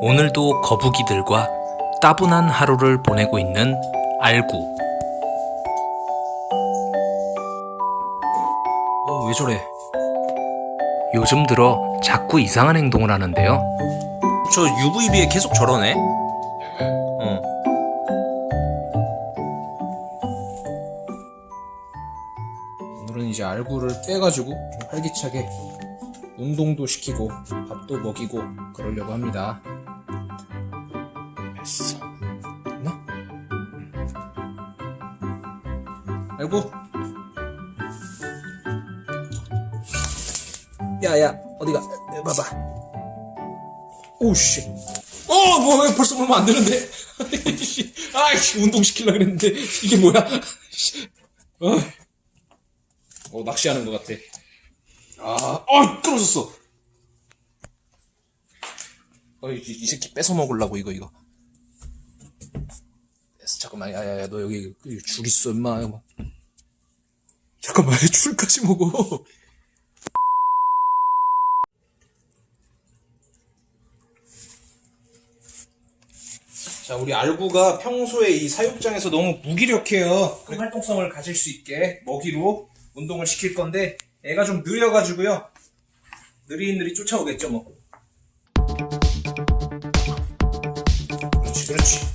오늘도 거북이들과 따분한 하루를 보내고 있는 알구. 어, 왜 저래? 요즘 들어 자꾸 이상한 행동을 하는데요. 저 UVB에 계속 저러네. 어. 오늘은 이제 알구를 빼가지고 좀 활기차게 운동도 시키고 밥도 먹이고 그러려고 합니다. 됐어. 됐나? 알구. 야야 어디가? 내 봐봐. 오씨. 어, 뭐, 왜 벌써 보면 안 되는데? 씨. 아이씨, 운동 시키려고 그랬는데, 이게 뭐야? 씨. 어. 어, 낚시하는 것 같아. 아, 어, 끊어졌어. 어, 이, 이 새끼 뺏어 먹으려고, 이거, 이거. 잠깐만, 야, 야, 야, 너 여기 줄 있어, 임마. 잠깐만, 왜 줄까지 먹어? 자, 우리 알구가 평소에 이 사육장에서 너무 무기력해요. 그 활동성을 가질 수 있게 먹이로 운동을 시킬 건데 애가 좀 느려가지고요. 느릿느릿 쫓아오겠죠, 뭐. 그렇지, 그렇지.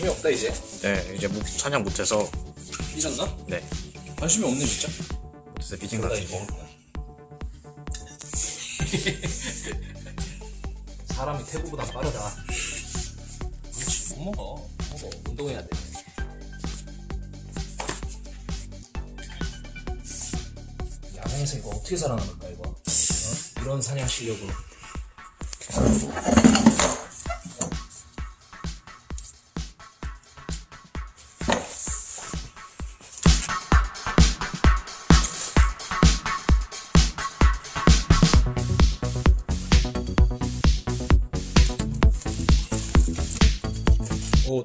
관심이 없다 이제? 네, 이제 목 사냥 못해서. 삐졌나? 네, 관심이 없네 진짜? 못해서 삐진 것 몰라 같아요. 이제 먹을 거야 사람이 태구보다 빠르다. 그렇지 못 먹어. 먹어. 운동해야 돼. 야생에서 이거 어떻게 살아남을까 이거? 어? 이런 사냥 실력으로 오